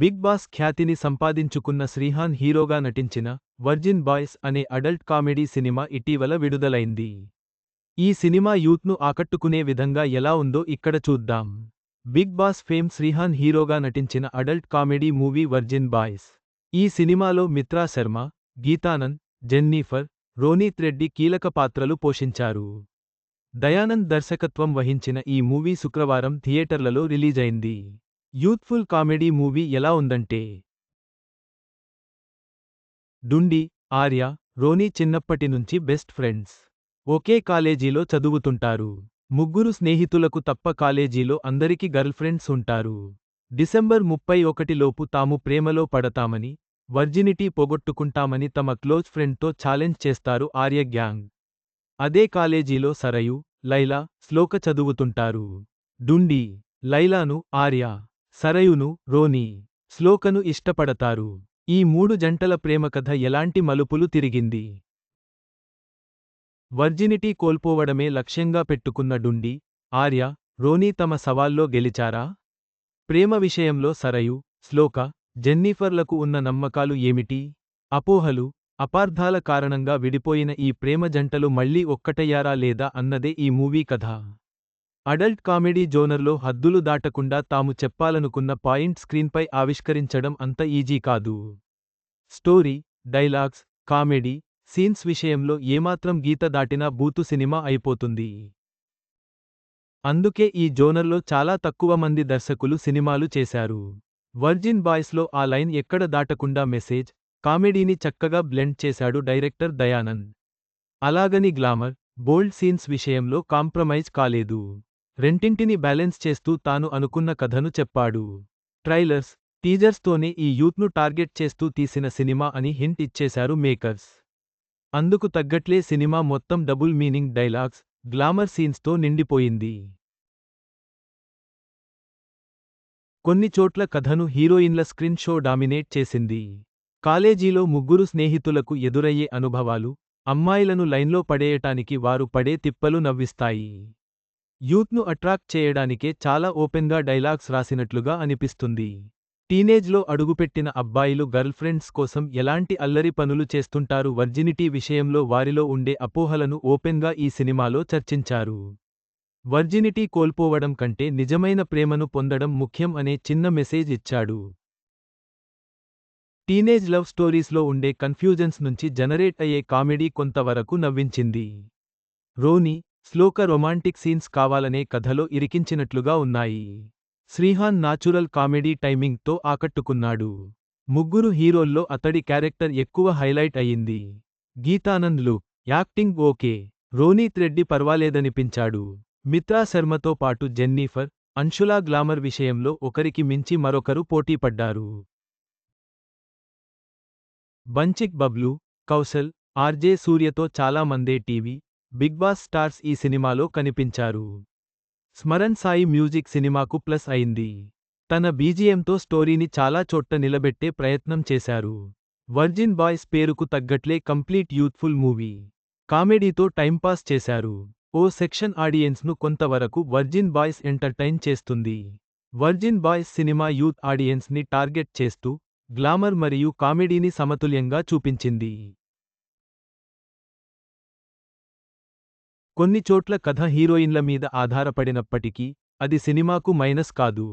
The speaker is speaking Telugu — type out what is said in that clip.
బిగ్ బాస్ ఖ్యాతిని సంపాదించుకున్న శ్రీహాన్ హీరోగా నటించిన వర్జిన్ బాయ్స్ అనే అడల్ట్ కామెడీ సినిమా ఇటీవల విడుదలైంది. ఈ సినిమా యూత్ను ఆకట్టుకునే విధంగా ఎలా ఉందో ఇక్కడ చూద్దాం. బిగ్ బాస్ ఫేమ్ శ్రీహాన్ హీరోగా నటించిన adult comedy movie Virgin Boys. ఈ సినిమాలో మిత్రా శర్మ గీతానంద్ జెన్నీఫర్ రోనీత్ రెడ్డి కీలక పాత్రలు పోషించారు. దయానంద్ దర్శకత్వం వహించిన ఈ మూవీ శుక్రవారం థియేటర్లలో రిలీజైంది. యూత్ఫుల్ కామెడీ మూవీ ఎలా ఉందంటే డుండి ఆర్య రోనీ చిన్నప్పటి నుంచి బెస్ట్ ఫ్రెండ్స్. ఒకే కాలేజీలో చదువుతుంటారు. ముగ్గురు స్నేహితులకు తప్ప కాలేజీలో అందరికీ గర్ల్ ఫ్రెండ్స్ ఉంటారు. డిసెంబర్ ముప్పై ఒకటిలోపు తాము ప్రేమలో పడతామని వర్జినిటీ పొగొట్టుకుంటామని తమ క్లోజ్ ఫ్రెండ్తో ఛాలెంజ్ చేస్తారు ఆర్య గ్యాంగ్. అదే కాలేజీలో సరయు లైలా శ్లోక చదువుతుంటారు. డుండి లైలాను ఆర్య సరయును రోనీ శ్లోకను ఇష్టపడతారు. ఈ మూడు జంటల ప్రేమకథ ఎలాంటి మలుపులు తిరిగింది? వర్జినిటీ కోల్పోవడమే లక్ష్యంగా పెట్టుకున్న డుండి ఆర్య రోనీ తమ సవాల్లో గెలిచారా? ప్రేమ విషయంలో సరయు శ్లోక జెన్నీఫర్లకు ఉన్న నమ్మకాలు ఏమిటి? అపోహలు అపార్థాల కారణంగా విడిపోయిన ఈ ప్రేమ జంటలు మళ్ళీ ఒక్కటయ్యారా లేదా అన్నదే ఈ మూవీ కథ. అడల్ట్ కామెడీ జోనర్లో హద్దులు దాటకుండా తాము చెప్పాలనుకున్న పాయింట్ స్క్రీన్పై ఆవిష్కరించడం అంత ఈజీ కాదు. స్టోరీ డైలాగ్స్ కామెడీ సీన్స్ విషయంలో ఏమాత్రం గీత దాటినా బూతు సినిమా అయిపోతుంది. అందుకే ఈ జోనర్లో చాలా తక్కువ మంది దర్శకులు సినిమాలు చేశారు. వర్జిన్ బాయ్స్లో ఆ లైన్ ఎక్కడ దాటకుండా మెసేజ్ కామెడీని చక్కగా బ్లెండ్ చేశాడు డైరెక్టర్ దయానంద్. అలాగని గ్లామర్ బోల్డ్ సీన్స్ విషయంలో కాంప్రమైజ్ కాలేదు. రెంటింటిని బ్యాలెన్స్ చేస్తూ తాను అనుకున్న కథను చెప్పాడు. ట్రైలర్స్ టీజర్స్తోనే ఈ యూత్ను టార్గెట్ చేస్తూ తీసిన సినిమా అని హింట్ ఇచ్చేశారు మేకర్స్. అందుకు తగ్గట్లే సినిమా మొత్తం డబుల్ మీనింగ్ డైలాగ్స్ గ్లామర్ సీన్స్తో నిండిపోయింది. కొన్ని చోట్ల కథను హీరోయిన్ల స్క్రీన్ షో డామినేట్ చేసింది. కాలేజీలో ముగ్గురు స్నేహితులకు ఎదురయ్యే అనుభవాలు అమ్మాయిలను లైన్లో పడేయటానికి వారు పడే తిప్పలు నవ్విస్తాయి. యూత్ను అట్రాక్ట్ చేయడానికే చాలా ఓపెన్గా డైలాగ్స్ రాసినట్లుగా అనిపిస్తుంది. టీనేజ్లో అడుగుపెట్టిన అబ్బాయిలు గర్ల్ ఫ్రెండ్స్ కోసం ఎలాంటి అల్లరి పనులు చేస్తుంటారు వర్జినిటీ విషయంలో వారిలో ఉండే అపోహలను ఓపెన్గా ఈ సినిమాలో చర్చించారు. వర్జినిటీ కోల్పోవడం కంటే నిజమైన ప్రేమను పొందడం ముఖ్యం అనే చిన్న మెసేజ్ ఇచ్చాడు. టీనేజ్ లవ్ స్టోరీస్లో ఉండే కన్ఫ్యూజన్స్ నుంచి జనరేట్ అయ్యే కామెడీ కొంతవరకు నవ్వించింది. రోనీ శ్లోక రొమాంటిక్ సీన్స్ కావాలనే కథలో ఇరికించినట్లుగా ఉన్నాయి. శ్రీహాన్ నాచురల్ కామెడీ టైమింగ్తో ఆకట్టుకున్నాడు. ముగ్గురు హీరోల్లో అతడి క్యారెక్టర్ ఎక్కువ హైలైట్ అయింది Geethanand look acting okay Ronith Reddy పర్వాలేదనిపించాడు. Mitra శర్మతో పాటు జెన్నీఫర్ అంశులా గ్లామర్ విషయంలో ఒకరికి మించి మరొకరు పోటీపడ్డారు బంచిక్ బబ్లు కౌశల్ ఆర్జే సూర్యతో చాలా మందే టీవీ బిగ్ బాస్ స్టార్స్ ఈ సినిమాలో కనిపించారు. స్మరణ్ సాయి మ్యూజిక్ సినిమాకు ప్లస్ అయింది. తన బీజిఎంతో స్టోరీని చాలా చోట్ట నిలబెట్టే ప్రయత్నం చేశారు. వర్జిన్ బాయ్స్ పేరుకు తగ్గట్లే కంప్లీట్ యూత్ఫుల్ మూవీ. కామెడీతో టైంపాస్ చేశారు. ఓ సెక్షన్ ఆడియన్స్ను కొంతవరకు వర్జిన్ బాయ్స్ ఎంటర్టైన్ చేస్తుంది. వర్జిన్ బాయ్స్ సినిమా యూత్ ఆడియన్స్ని టార్గెట్ చేస్తూ గ్లామర్ మరియు కామెడీని సమతుల్యంగా చూపించింది. కొన్ని చోట్ల కథ హీరోయిన్ల మీద ఆధారపడినప్పటికీ అది సినిమాకు మైనస్ కాదు.